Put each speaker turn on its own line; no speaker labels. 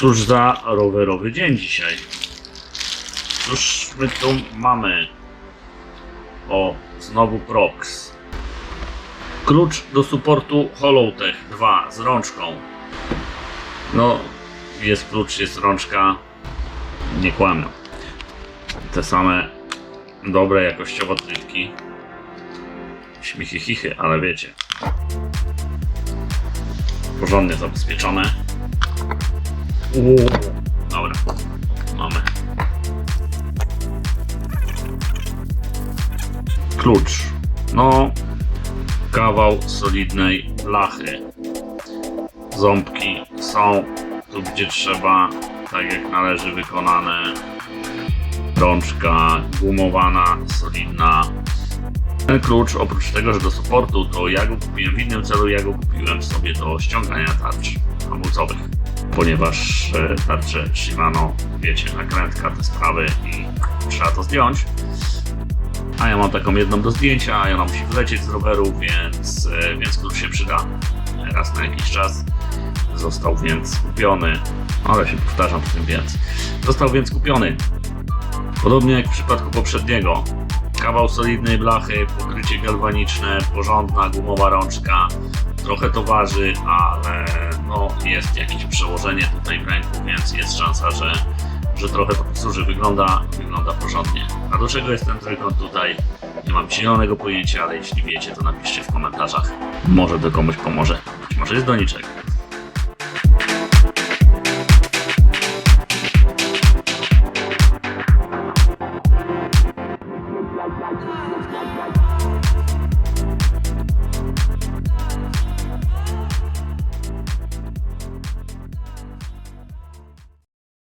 Cóż za rowerowy dzień dzisiaj. Cóż my tu mamy? O, znowu Prox. Klucz do supportu Holotech 2 z rączką. No, jest klucz, jest rączka. Nie kłamią. Te same dobre jakościowo trytki. Śmichy chichy, ale wiecie. Porządnie zabezpieczone. Uuu, dobra, mamy. Klucz. No, kawał solidnej blachy. Ząbki są tu, gdzie trzeba, tak jak należy wykonane. Rączka gumowana, solidna. Ten klucz, oprócz tego, że do supportu, to ja go kupiłem w innym celu, ja go kupiłem sobie do ściągania tarcz hamulcowych, ponieważ e, tarcze Shimano, wiecie, nakrętka, te sprawy i trzeba to zdjąć. A ja mam taką jedną do zdjęcia, a ona musi wylecieć z roweru, więc, e, więc klucz się przyda raz na jakiś czas. Został więc kupiony, ale się powtarzam w tym więc. Został więc kupiony. Podobnie jak w przypadku poprzedniego. Kawał solidnej blachy, pokrycie galwaniczne, porządna gumowa rączka. Trochę to waży, ale no, jest jakieś przełożenie tutaj w ręku, więc jest szansa, że, że trochę to posłuży. Wygląda, wygląda porządnie. A do czego jest ten trójkąt tutaj? Nie mam zielonego pojęcia, ale jeśli wiecie, to napiszcie w komentarzach. Może to komuś pomoże. Być może jest doniczek.